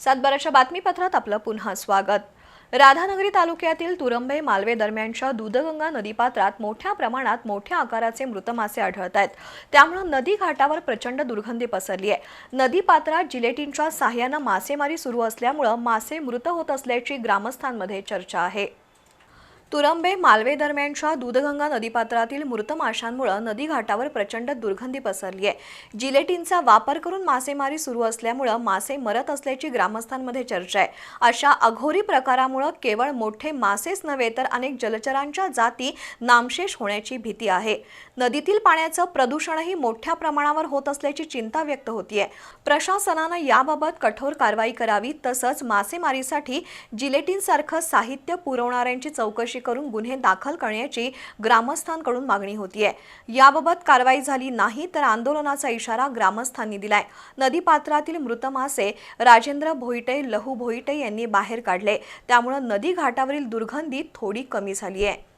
सातबाराच्या बातमीपत्रात आपलं पुन्हा स्वागत. राधानगरी तालुक्यातील तुरंबे मालवे दरम्यानच्या दूधगंगा नदीपात्रात मोठ्या प्रमाणात मोठ्या आकाराचे मृत मासे आढळत आहेत. त्यामुळे नदी घाटावर प्रचंड दुर्गंधी पसरली आहे. नदीपात्रात जिलेटिनच्या साह्यानं मासेमारी सुरू असल्यामुळं मासे मृत होत असल्याची ग्रामस्थांमध्ये चर्चा आहे. तुरंबे मालवे दरम्यानच्या दूधगंगा नदीपात्रातील मृत माशांमुळे नदी घाटावर प्रचंड दुर्गंधी पसरली आहे. जिलेटिनचा वापर करून मासेमारी सुरू असल्यामुळं मासे मरत असल्याची ग्रामस्थांमध्ये चर्चा आहे. अशा अघोरी प्रकारामुळं केवळ मोठे मासेच नव्हे तर अनेक जलचरांच्या जाती नामशेष होण्याची भीती आहे. नदीतील पाण्याचं प्रदूषणही मोठ्या प्रमाणावर होत असल्याची चिंता व्यक्त होतीये. प्रशासनानं याबाबत कठोर कारवाई करावी तसंच मासेमारीसाठी जिलेटिनसारखं साहित्य पुरवणाऱ्यांची चौकशी चौकशी करून गुन्हे दाखल करण्याची ग्रामस्थांकडून मागणी होतीये. याबाबत कारवाई झाली नाही तर आंदोलनाचा इशारा ग्रामस्थांनी दिलाय. नदीपात्रातील मृत मासे राजेंद्र भोईटे लहू भोईटे यांनी बाहेर काढले. त्यामुळे नदी घाटावरील दुर्गंधी थोडी कमी झाली आहे